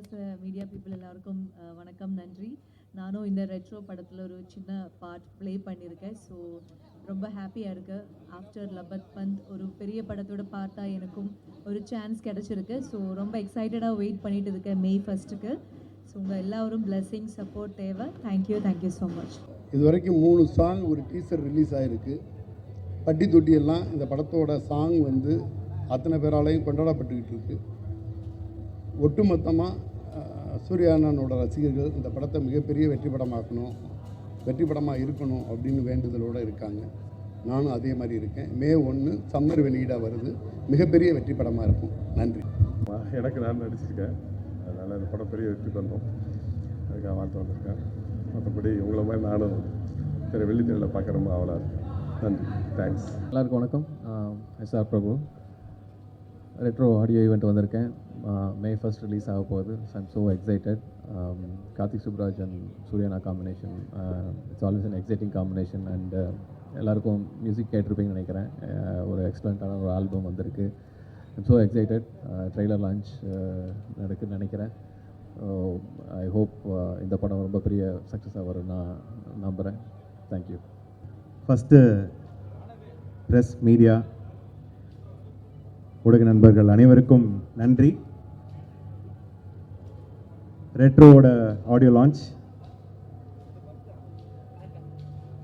First media people எல்லாருக்கும் வணக்கம் நன்றி. நானும் இந்த ரெட்ரோ படத்தில் ஒரு சின்ன பார்ட் ப்ளே பண்ணியிருக்கேன் ஸோ ரொம்ப ஹாப்பியாக இருக்கு. ஆஃப்டர் லபத் பந்த் ஒரு பெரிய படத்தோட பார்த்தா எனக்கும் ஒரு சான்ஸ் கிடச்சிருக்கு. ஸோ ரொம்ப எக்ஸைட்டடாக வெயிட் பண்ணிட்டு இருக்கேன் மே ஃபஸ்ட்டுக்கு ஸோ உங்கள் எல்லாரும் blessing சப்போர்ட் தேவை. Thank you thank you so much இது வரைக்கும் மூணு சாங் ஒரு டீசர் ரிலீஸ் ஆகிருக்கு பட்டி தொட்டியெல்லாம் இந்த படத்தோட சாங் வந்து அத்தனை பேராலையும் கொண்டாடப்பட்டுக்கிட்டு இருக்கு. ஒட்டுமொத்தமாக சூர்யா அண்ணனோட ரசிகர்கள் இந்த படத்தை மிகப்பெரிய வெற்றி படமாக்கணும் வெற்றி படமாக இருக்கணும் அப்படின்னு வேண்டுதலோடு இருக்காங்க. நானும் அதே மாதிரி இருக்கேன். மே ஒன்று சம்மர் வெளியீடாக வருது. மிகப்பெரிய வெற்றி படமாக இருக்கும். நன்றி. எனக்கு நான் நடிச்சிருக்கேன். அதனால் இந்த படம் பெரிய வெற்றி பண்ணோம் அதுக்காக வாழ்த்து வந்திருக்கேன். மற்றபடி உங்களை மாதிரி நானும் சரி வெள்ளித்திரையில் பார்க்க ரொம்ப ஆவலாக இருக்கேன். நன்றி. தேங்க்ஸ் எல்லாருக்கும் வணக்கம். S R Prabhu. Retro audio event வந்திருக்கேன். மே ஃபர்ஸ்ட் ரிலீஸ் ஆக போகுது. I'm so excited Karthik Subbaraj and சூர்யானா combination it's always an exciting combination and எல்லாருக்கும் மியூசிக் கேட்டிருப்பீங்கன்னு நினைக்கிறேன். ஒரு எக்ஸலண்ட்டான ஒரு ஆல்பம் வந்திருக்கு. I'm so excited trailer launch நடக்குன்னு நினைக்கிறேன். ஐ ஹோப் இந்த படம் ரொம்ப பெரிய சக்ஸஸாக வரும் நான் நம்புகிறேன் தேங்க்யூ ஃபஸ்ட்டு ப்ரெஸ் மீடியா ஊடக நண்பர்கள் அனைவருக்கும் நன்றி. ரெட்ரோவோட ஆடியோ லான்ச்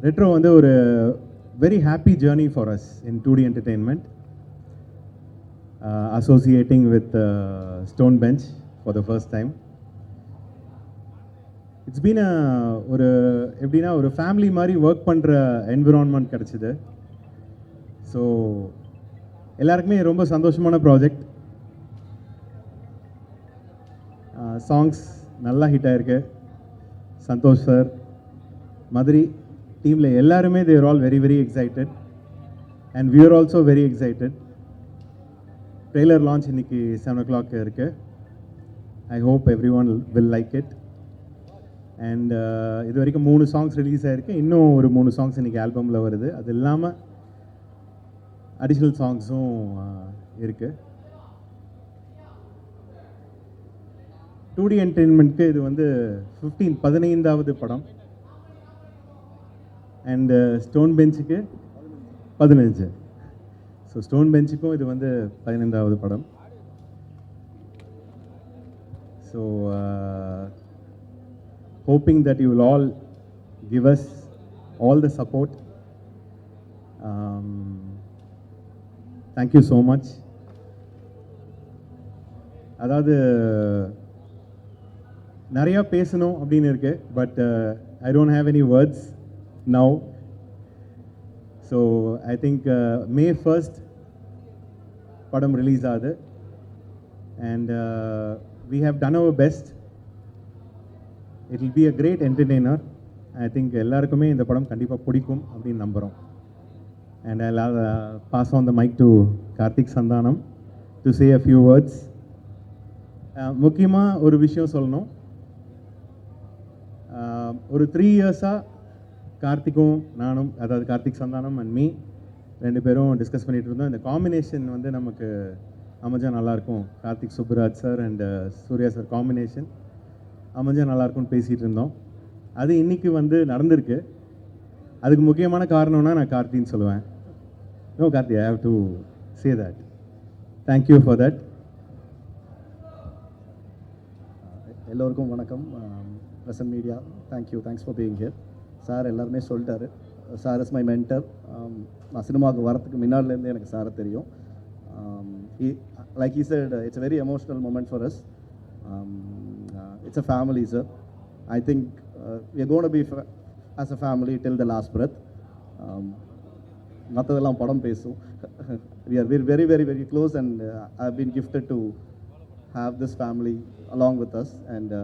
ரெட்ரோ வந்து ஒரு very happy journey for us in two D entertainment associating with Stone Bench for the first time it's been ஒரு எப்படின்னா ஒரு ஃபேமிலி மாதிரி ஒர்க் பண்ணுற என்விரான்மெண்ட் கிடச்சிது. ஸோ எல்லாருக்குமே ரொம்ப சந்தோஷமான ப்ராஜெக்ட் சாங்ஸ் uh, நல்லா ஹிட் ஆயிருக்கு. சந்தோஷ் சார் மாதிரி டீமில் எல்லாருமே there all very very excited and we're also very excited trailer launch இன்னைக்கு செவன் ஓ கிளாக் இருக்குது I hope every one will like it and இது வரைக்கும் மூணு சாங்ஸ் ரிலீஸ் ஆகிருக்கு இன்னும் ஒரு மூணு சாங்ஸ் இன்றைக்கி ஆல்பமில் வருது. அது இல்லாமல் அடிஷ்னல் uh, சாங்ஸும் இருக்குது டூ டி என்டர்டெயின்மெண்ட்க்கு இது வந்து ஃபிஃப்டீன் பதினைந்தாவது படம். அண்டு ஸ்டோன் பெஞ்சுக்கு பதினஞ்சு. ஸோ ஸ்டோன் பெஞ்சுக்கும் இது வந்து பதினைந்தாவது படம். So hoping that you will all give us all the support thank you so much அதாவது நிறையா பேசணும் அப்படின்னு இருக்கு but I don't have any words now so I think May first படம் ரிலீஸ் ஆகுது. And we have done our best it will be a great entertainer I think எல்லாருக்குமே இந்த படம் கண்டிப்பாக பிடிக்கும் அப்படின்னு நம்புகிறோம் and I pass on the mic to Karthik Santhanam to say a few words முக்கியமாக ஒரு விஷயம் சொல்லணும். ஒரு த்ரீ இயர்ஸாக கார்த்திக்கும் நானும் அதாவது கார்த்திக் சந்தானம் அண்ட் மீ ரெண்டு பேரும் டிஸ்கஸ் பண்ணிகிட்டு இருந்தோம். இந்த காம்பினேஷன் வந்து நமக்கு அமைஞ்சா நல்லாயிருக்கும் Karthik Subbaraj sir and Suriya sir combination அமைஞ்சா நல்லாயிருக்கும்னு பேசிகிட்டு இருந்தோம். அது இன்றைக்கி வந்து நடந்திருக்கு. அதுக்கு முக்கியமான காரணம்னா நான் கார்த்தின்னு சொல்லுவேன். No Karthi I have to say that thank you for that எல்லோருக்கும் வணக்கம். present media thank you thanks for being here sir எல்லாருமே சொல்லிட்டாரு சார் இஸ் மை மென்டர் நான் சினிமாவுக்கு வரத்துக்கு முன்னாடிலேருந்தே எனக்கு சாரை தெரியும் like he said it's a very emotional moment for us it's a family sir I think we are going to be fa- as a family till the last breath um, மற்றதெல்லாம் படம் பேசும் we are very very very very close and uh, I've been gifted to have this family along with us and uh,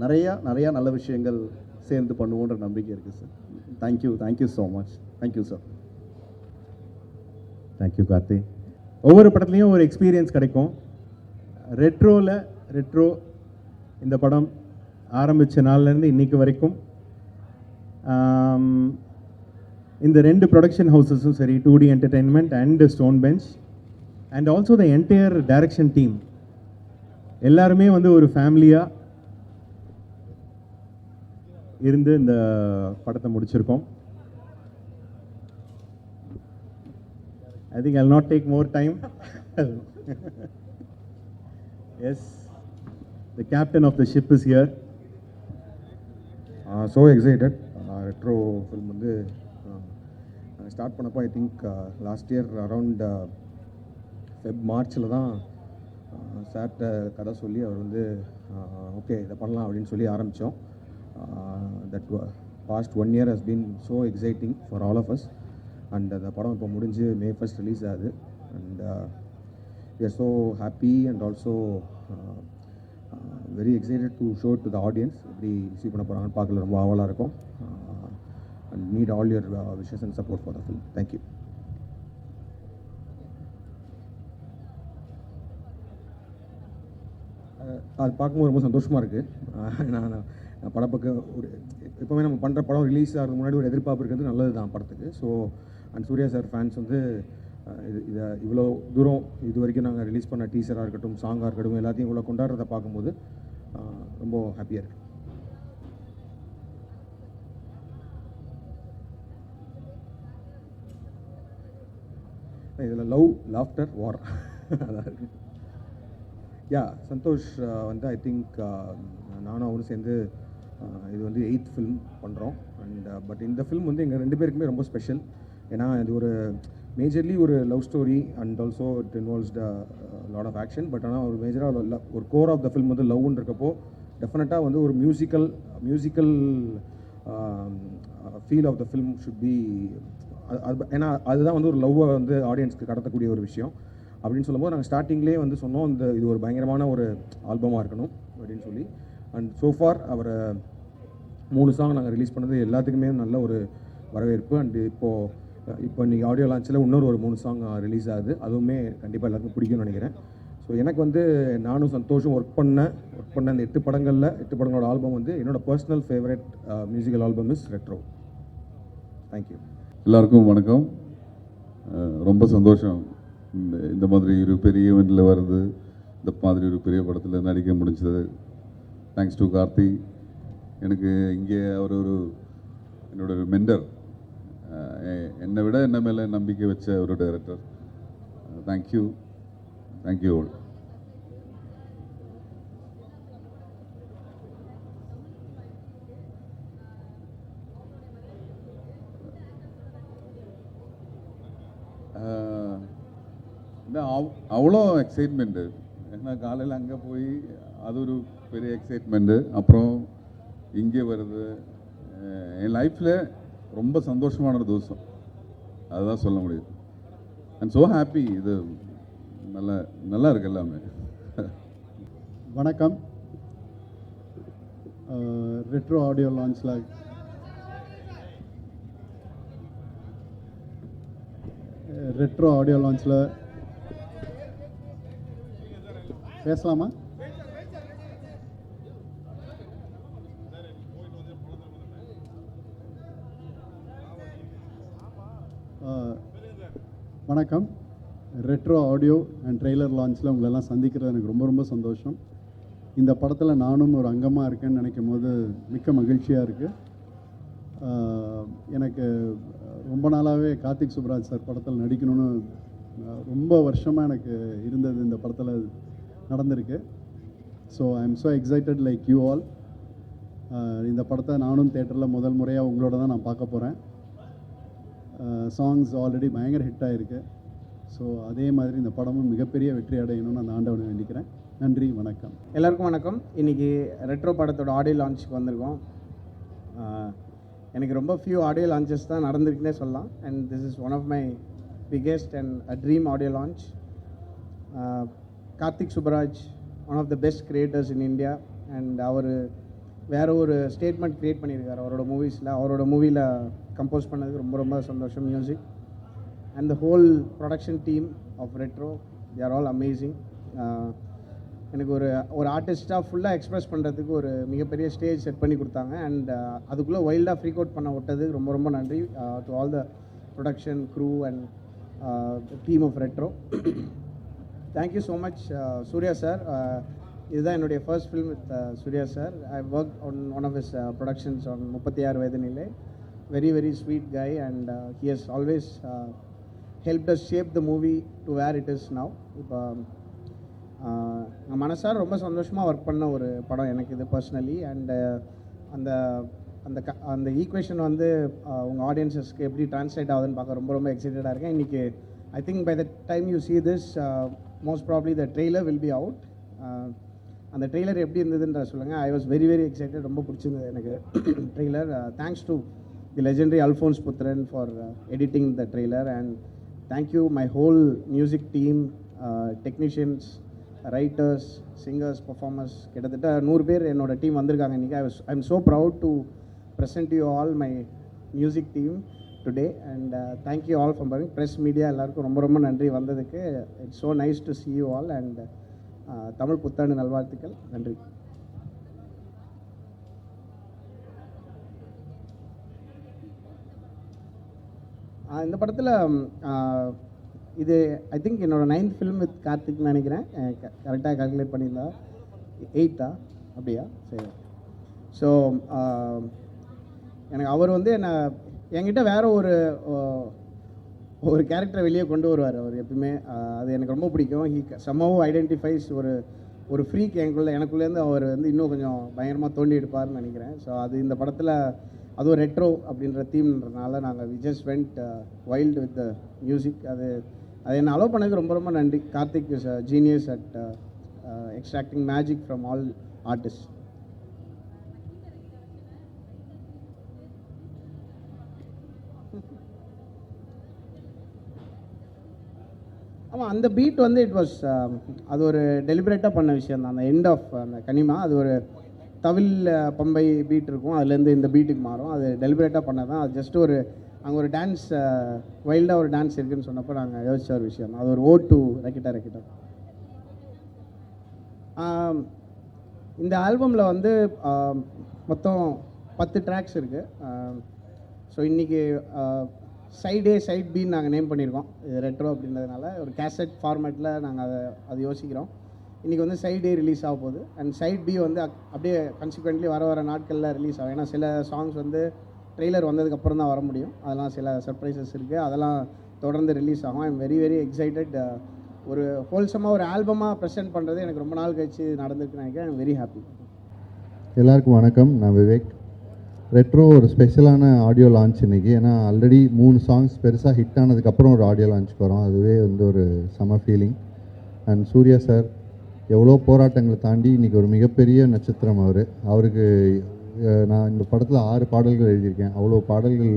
நிறையா நிறையா நல்ல விஷயங்கள் சேர்ந்து பண்ணுவோன்ற நம்பிக்கை இருக்குது sir thank you thank you so much thank you sir thank you Karthi ஒவ்வொரு படத்துலையும் ஒரு எக்ஸ்பீரியன்ஸ் கிடைக்கும். ரெட்ரோவில் ரெட்ரோ இந்த படம் ஆரம்பித்த நாள்லேருந்து இன்னைக்கு வரைக்கும் இந்த ரெண்டு ப்ரொடக்ஷன் ஹவுசஸும் சரி two D entertainment and Stone Bench and also the entire direction team எல்லாருமே வந்து ஒரு ஃபேமிலியாக இருந்து இந்த படத்தை முடிச்சிருக்கோம். I think I not take more time as the captain of the ship is here so excited Retro film வந்து um, start பண்ணப்போ I think last year around Feb மார்ச்சில் தான் uh, சார்கிட்ட கதை சொல்லி அவர் வந்து uh, ஓகே இதை பண்ணலாம் அப்படின்னு சொல்லி ஆரம்பித்தோம் that past one year has been so exciting for all of us and அந்த படம் இப்போ முடிஞ்சு மே ஃபஸ்ட் ரிலீஸ் ஆகுது. And uh, we are happy and also very uh, uh, show excited to show it எப்படி receive பண்ண போகிறாங்கன்னு பார்க்கல. ரொம்ப ஆவலாக இருக்கும். And need all your wishes and support for the film thank you அது பார்க்கும்போது ரொம்ப சந்தோஷமாக இருக்குது நான் நான் படப்பக்க ஒரு எப்போவுமே நம்ம பண்ணுற படம் ரிலீஸ் ஆகிறதுக்கு முன்னாடி ஒரு எதிர்பார்ப்பு இருக்கிறது நல்லது தான் படத்துக்கு. So and Suriya sir fans வந்து இது இதை இவ்வளோ தூரம் இது வரைக்கும் நாங்கள் ரிலீஸ் பண்ண டீசராக இருக்கட்டும் சாங்காக இருக்கட்டும் எல்லாத்தையும் இவ்வளோ கொண்டாடுறதை பார்க்கும்போது ரொம்ப ஹாப்பியாக இருக்குது இதில் லவ் லாஃப்டர் வார் அதான் இருக்குது யா சந்தோஷ் uh, வந்து ஐ திங்க் uh, நானும் அவரும் சேர்ந்து uh, இது வந்து எயித் ஃபில்ம் பண்ணுறோம் அண்ட் பட் இந்த ஃபில்ம் வந்து எங்கள் ரெண்டு பேருக்குமே ரொம்ப ஸ்பெஷல் ஏன்னா இது ஒரு மேஜர்லி ஒரு love story and also it involves the lot of action but ஆனால் ஒரு மேஜராக ஒரு கோர் ஆஃப் த ஃபில்ம் வந்து லவ்னு இருக்கப்போ டெஃபினட்டாக வந்து ஒரு musical musical feel of the film should be அது ஏன்னா அதுதான் வந்து ஒரு லவ்வை வந்து ஆடியன்ஸ்க்கு கடத்தக்கூடிய ஒரு விஷயம். அப்படின்னு சொல்லும்போது நாங்கள் ஸ்டார்டிங்லேயே வந்து சொன்னோம் இந்த இது ஒரு பயங்கரமான ஒரு ஆல்பமாக இருக்கணும் அப்படின்னு சொல்லி. அண்ட் சோஃபார் அவரை மூணு சாங் நாங்கள் ரிலீஸ் பண்ணது எல்லாத்துக்குமே நல்ல ஒரு வரவேற்பு. அண்ட் இப்போது இப்போ இன்றைக்கி ஆடியோ லான்ச்சில் இன்னொரு ஒரு மூணு சாங் ரிலீஸ் ஆகுது. அதுவுமே கண்டிப்பாக எல்லாருக்கும் பிடிக்கும்னு நினைக்கிறேன். ஸோ எனக்கு வந்து நானும் சந்தோஷம் ஒர்க் பண்ண ஒர்க் பண்ண அந்த எட்டு படங்களில் எட்டு படங்களோட ஆல்பம் வந்து என்னோடய personal favourite musical album is Retro thank you எல்லாருக்கும் வணக்கம். ரொம்ப சந்தோஷம். இந்த இந்த மாதிரி ஒரு பெரிய ஈவெண்ட்டில் வருது இந்த மாதிரி ஒரு பெரிய படத்தில் நடிக்க முடிஞ்சது. Thanks to Karthi. எனக்கு இங்கே அவர் ஒரு என்னோட ஒரு மென்டர் என்னை விட என்ன மேலே நம்பிக்கை வச்ச ஒரு director thank you thank you all அவ்வளோ எக்ஸைட்மெண்ட்டு ஏன்னா காலையில் அங்கே போய் அது ஒரு பெரிய எக்ஸைட்மெண்ட்டு அப்புறம் இங்கே வருது. என் லைஃப்பில் ரொம்ப சந்தோஷமான ஒரு தோசம் அதுதான் சொல்ல முடியுது. அண்ட் ஸோ ஹாப்பி இது நல்லா நல்லா இருக்கு எல்லாமே. வணக்கம். ரெட்ரோ ஆடியோ லான்ச்சில் ரெட்ரோ ஆடியோ லான்ச்சில் பேசலாமா? வணக்கம். ரெட்ரோ ஆடியோ அண்ட் ட்ரெய்லர் லான்ச்சில் உங்களெல்லாம் சந்திக்கிறது எனக்கு ரொம்ப ரொம்ப சந்தோஷம். இந்த படத்தில் நானும் ஒரு அங்கமாக இருக்கேன்னு நினைக்கும் போது மிக்க மகிழ்ச்சியாக இருக்குது எனக்கு ரொம்ப நாளாகவே கார்த்திக் சுப்ராஜ் சார் படத்தில் நடிக்கணும்னு ரொம்ப வருஷமாக எனக்கு இருந்தது இந்த படத்தில் நடந்திருக்கு. So I am so excited like you all இந்த படத்தை நானும் தேட்டரில் முதல் முறையாக உங்களோட தான் நான் பார்க்க போகிறேன் சாங்ஸ் ஆல்ரெடி பயங்கர ஹிட் ஆகிருக்கு ஸோ அதே மாதிரி இந்த படமும் மிகப்பெரிய வெற்றி அடையணும்னு நான் ஆண்டவனை வேண்டிக்கிறேன். நன்றி வணக்கம். எல்லாருக்கும் வணக்கம். இன்றைக்கி ரெட்ரோ படத்தோட ஆடியோ லான்ச்சுக்கு வந்திருக்கோம். Uh, எனக்கு ரொம்ப ஃபியூ ஆடியோ லான்ச்சஸ் தான் நடந்திருக்குன்னே சொல்லலாம். And this is one of my biggest and a dream audio launch Karthik Subbaraj one of the best creators in India and அவர் வேறு ஒரு ஸ்டேட்மெண்ட் க்ரியேட் பண்ணியிருக்கார் அவரோட மூவிஸில் அவரோட மூவியில் கம்போஸ் பண்ணதுக்கு ரொம்ப ரொம்ப சந்தோஷம் music and the whole production team of Retro they are all amazing எனக்கு ஒரு ஒரு ஆர்டிஸ்ட்டாக ஃபுல்லாக எக்ஸ்ப்ரெஸ் பண்ணுறதுக்கு ஒரு மிகப்பெரிய ஸ்டேஜ் செட் பண்ணி கொடுத்தாங்க. அண்ட் அதுக்குள்ளே வைல்டாக ஃப்ரீக் அவுட் பண்ண விட்டதுக்கு ரொம்ப ரொம்ப நன்றி. To all the production crew and team of Retro thank you so much Suriya sir இதுதான் என்னுடைய first film with Suriya sir I work on one of his productions on முப்பத்தி ஆறு வயது நிலை very very sweet guy and he has always help us shape the movie to where it is now இப்போ நான் மனசார ரொம்ப சந்தோஷமாக work பண்ண ஒரு படம் எனக்கு இது பர்சனலி அண்டு uh, அந்த அந்த க அந்த ஈக்குவேஷன் வந்து uh, உங்கள் ஆடியன்ஸஸ்க்கு எப்படி ட்ரான்ஸ்லேட் ஆகுதுன்னு பார்க்க ரொம்ப ரொம்ப எக்ஸைட்டடாக இருக்கேன். இன்றைக்கி I think by the time you see this most probably the trailer will be out அந்த ட்ரெய்லர் எப்படி இருந்ததுன்ற சொல்லுங்கள் I was very very excited ரொம்ப பிடிச்சிருந்தது எனக்கு. Trailer thanks to the legendary Alphonse Puthren for editing the trailer and thank you my whole music team technicians writers singers performers கிட்டத்தட்ட நூறு பேர் என்னோட டீம் வந்திருக்காங்க இன்றைக்கி I was I am so proud to present you all my music team today and thank you all for பாருங்க press media எல்லாருக்கும் ரொம்ப ரொம்ப நன்றி வந்ததுக்கு. It's so nice to see you all and Tamil புத்தாண்டு நல்வாழ்த்துக்கள். நன்றி. இந்த படத்தில் இது ஐ திங்க் என்னோட நைன்த் ஃபிலிம் வித் கார்த்திக்னு நினைக்கிறேன். கரெக்டாக கால்குலேட் பண்ணியிருந்தா. எயித்தா அப்படியா? சரி. ஸோ எனக்கு அவர் வந்து என்னை என்கிட்ட வேற ஒரு ஒரு கேரக்டரை வெளியே கொண்டு வருவார் அவர் எப்பவுமே அது எனக்கு ரொம்ப பிடிக்கும். ஹி சமவும் ஐடென்டிஃபைஸ் ஒரு ஒரு ஃப்ரீக் எனக்குள்ளே எனக்குள்ளேருந்து அவர் வந்து இன்னும் கொஞ்சம் பயங்கரமாக தோண்டி எடுப்பார்னு நினைக்கிறேன். ஸோ அது இந்த படத்தில் அதுவும் ரெட்ரோ அப்படின்ற தீம்ன்றனால நாங்கள் we just went wild with the music அது அது என்னை அலோவ் பண்ணதுக்கு ரொம்ப ரொம்ப நன்றி. Karthik is genius at extracting magic from all artist ஆமாம் அந்த பீட் வந்து இட் வாஸ் um, அது ஒரு டெலிபரேட்டாக பண்ண விஷயம் தான் அந்த எண்ட் ஆஃப் அந்த கனிமா அது ஒரு தவில் பம்பை பீட் இருக்கும். அதுலேருந்து இந்த பீட்டுக்கு மாறும். அது டெலிபரேட்டாக பண்ண தான் அது ஜஸ்ட் ஒரு அங்கே ஒரு டான்ஸ் வைல்டாக ஒரு டான்ஸ் இருக்குன்னு சொன்னப்போ நாங்கள் யோசிச்ச ஒரு விஷயம். தான் அது ஒரு ஓ டூ ரெக்கிட்டா ரெக்கிட்டா இந்த ஆல்பமில் வந்து மொத்தம் பத்து ட்ராக்ஸ் இருக்குது ஸோ இன்றைக்கி சைட் ஏ சைட் பின்னு நாங்கள் நேம் பண்ணியிருக்கோம் இது ரெட்ரோ அப்படின்றதுனால ஒரு கேசட் ஃபார்மேட்டில் நாங்கள் அதை அது யோசிக்கிறோம். இன்றைக்கி வந்து சைட் ஏ ரிலீஸ் ஆக போகுது. அண்ட் சைட் பி வந்து அப்படியே கன்சிக்வெண்ட்லி வர வர நாட்களில் ரிலீஸ் ஆகும். ஏன்னா சில சாங்ஸ் வந்து ட்ரெய்லர் வந்ததுக்கப்புறம் தான் வர முடியும். அதெல்லாம் சில சர்ப்ரைசஸ் இருக்குது அதெல்லாம் தொடர்ந்து ரிலீஸ் ஆகும். ஐம் வெரி வெரி எக்ஸைட்டட் ஒரு ஹோல்சமாக ஒரு ஆல்பமாக ப்ரெசென்ட் பண்ணுறது எனக்கு ரொம்ப நாள் கழிச்சு நடந்திருக்குன்னு நினைக்கிறேன். ஐம் வெரி ஹாப்பி எல்லாருக்கும் வணக்கம். நான் விவேக். ரெட்ரோ ஒரு ஸ்பெஷலான ஆடியோ லான்ச் இன்றைக்கி ஏன்னா ஆல்ரெடி மூணு சாங்ஸ் பெருசாக ஹிட் ஆனதுக்கப்புறம் ஒரு ஆடியோ லான்ச் போகிறோம் அதுவே வந்து ஒரு செம ஃபீலிங் அண்ட் சூர்யா சார் எவ்வளோ போராட்டங்களை தாண்டி இன்றைக்கி ஒரு மிகப்பெரிய நட்சத்திரம் அவர். அவருக்கு நான் இந்த படத்தில் ஆறு பாடல்கள் எழுதியிருக்கேன். அவ்வளோ பாடல்கள்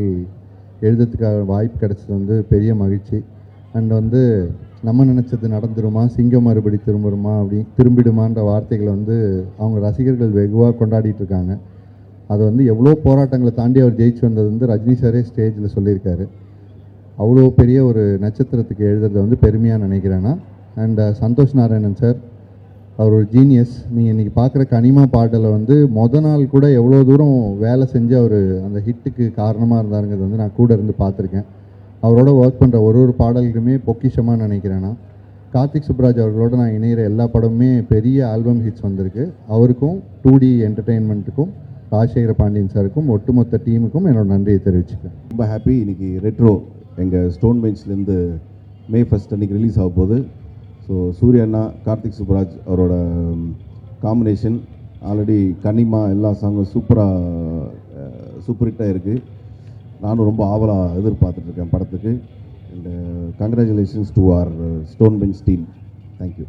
எழுதுறதுக்காக வாய்ப்பு கிடைச்சது வந்து பெரிய மகிழ்ச்சி. அண்ட் வந்து நம்ம நினச்சது நடந்துருமா? சிங்கம் மறுபடி திரும்புருமா? அப்படி திரும்பிடுமான்ற வார்த்தைகளை வந்து அவங்க ரசிகர்கள் வெகுவாக கொண்டாடிட்டு இருக்காங்க. அது வந்து எவ்வளோ போராட்டங்களை தாண்டி அவர் ஜெயிச்சு வந்தது வந்து ரஜினி சாரே ஸ்டேஜில் சொல்லியிருக்காரு. அவ்வளோ பெரிய ஒரு நட்சத்திரத்துக்கு எழுதுறத வந்து பெருமையாக நினைக்கிறேன்னா and uh, Santhosh Narayanan sir அவர் ஒரு ஜீனியஸ் நீங்கள் இன்றைக்கி பார்க்குற கனிமா பாடலை வந்து மொத நாள் கூட எவ்வளோ தூரம் வேலை செஞ்சு அவர் அந்த ஹிட்டுக்கு காரணமாக இருந்தாருங்கிறது வந்து நான் கூட இருந்து பார்த்துருக்கேன். அவரோட ஒர்க் பண்ணுற ஒரு ஒரு பாடல்களுமே பொக்கிஷமாக நினைக்கிறேன்னா கார்த்திக் சுப்ராஜ் அவர்களோட நான் இணைகிற எல்லா படமுமே பெரிய ஆல்பம் ஹிட்ஸ் வந்திருக்கு. அவருக்கும் டூ டி என்டர்டெயின்மெண்ட்டுக்கும் ராஜசேகர பாண்டியன் சாருக்கும் ஒட்டுமொத்த டீமுக்கும் என்னோட நன்றியை தெரிவிச்சுக்கிறேன். ரொம்ப ஹாப்பி இன்னைக்கு ரெட்ரோ எங்கள் ஸ்டோன் பெஞ்ச்லேருந்து மே ஃபஸ்ட் அன்னைக்கு ரிலீஸ் ஆக போகுது. ஸோ சூர்யா அண்ணா கார்த்திக் சுப்ராஜ் அவரோட காம்பினேஷன் ஆல்ரெடி கனிமா எல்லா சாங்கும் சூப்பராக சூப்பர் ஹிட்டாக இருக்குது நானும் ரொம்ப ஆவலாக எதிர்பார்த்துட்ருக்கேன் படத்துக்கு. And congratulations to our Stone Bench team thank you